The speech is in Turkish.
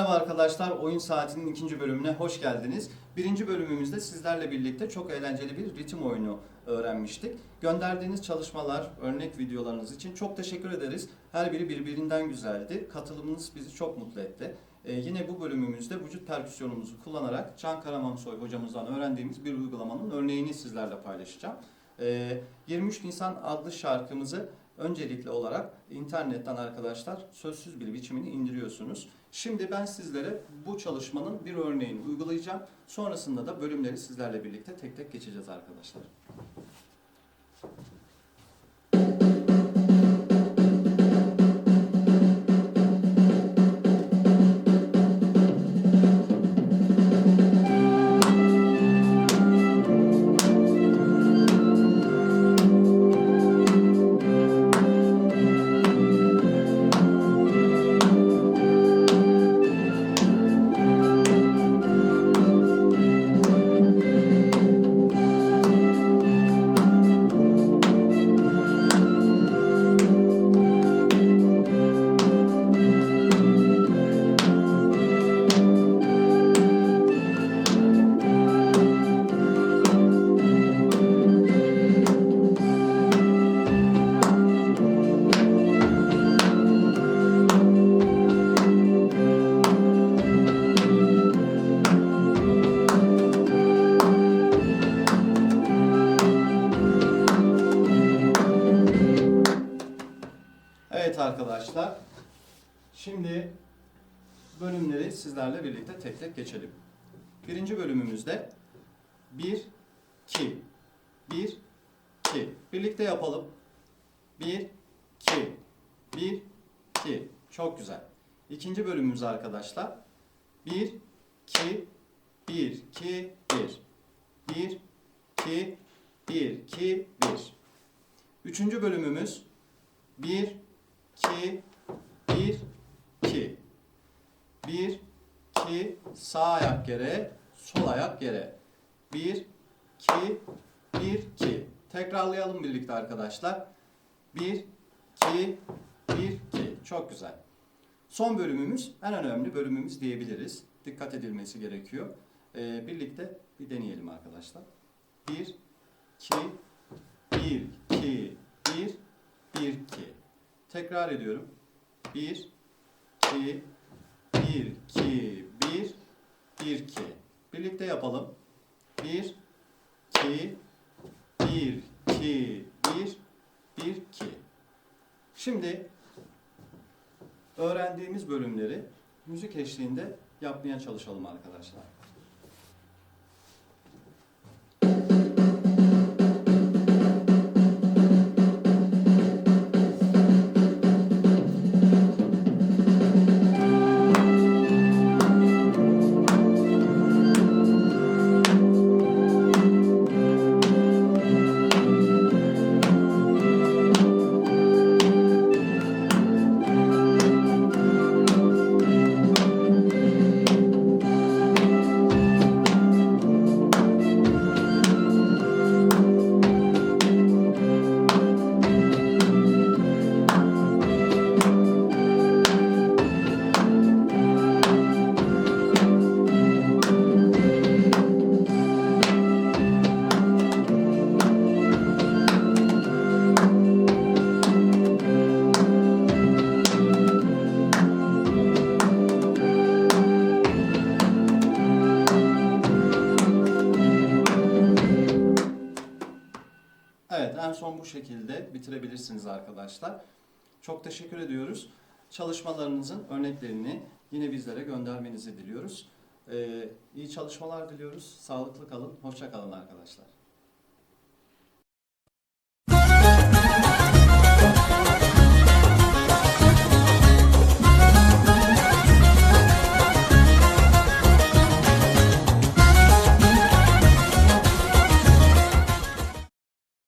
Merhaba arkadaşlar, Oyun Saati'nin ikinci bölümüne hoş geldiniz. Birinci bölümümüzde sizlerle birlikte çok eğlenceli bir ritim oyunu öğrenmiştik. Gönderdiğiniz çalışmalar, örnek videolarınız için çok teşekkür ederiz. Her biri birbirinden güzeldi. Katılımınız bizi çok mutlu etti. Ee, yine bu bölümümüzde vücut perküsyonumuzu kullanarak Can Karamansoy hocamızdan öğrendiğimiz bir uygulamanın örneğini sizlerle paylaşacağım. Ee, 23 Nisan adlı şarkımızı öncelikli olarak internetten arkadaşlar sözsüz bir biçimini indiriyorsunuz. Şimdi ben sizlere bu çalışmanın bir örneğini uygulayacağım. Sonrasında da bölümleri sizlerle birlikte tek tek geçeceğiz arkadaşlar. Arkadaşlar. Şimdi bölümleri sizlerle birlikte tek tek geçelim. Birinci bölümümüzde 1, 2, 1, 2. Birlikte yapalım. 1, 2, 1, 2. Çok güzel. İkinci bölümümüz arkadaşlar. 1, 2, 1, 2, 1. 1, 2, 1, 2, 1. Üçüncü bölümümüz 1, 2, 1, 2. 1, 2, sağ ayak yere, sol ayak yere. 1, 2, 1, 2. Tekrarlayalım birlikte arkadaşlar. 1, 2, 1, 2. Çok güzel. Son bölümümüz en önemli bölümümüz diyebiliriz. Dikkat edilmesi gerekiyor. Ee, birlikte bir deneyelim arkadaşlar. 1, 2, 1, 2, 1, 1, 2. Tekrar ediyorum. 1, 2, 1, 2, 1, 1, 2. Birlikte yapalım. 1, 2, 1, 2, 1, 1, 2. Şimdi öğrendiğimiz bölümleri müzik eşliğinde yapmaya çalışalım arkadaşlar. Son bu şekilde bitirebilirsiniz arkadaşlar. Çok teşekkür ediyoruz. Çalışmalarınızın örneklerini yine bizlere göndermenizi diliyoruz. Ee, iyi çalışmalar diliyoruz. Sağlıklı kalın, hoşça kalın arkadaşlar.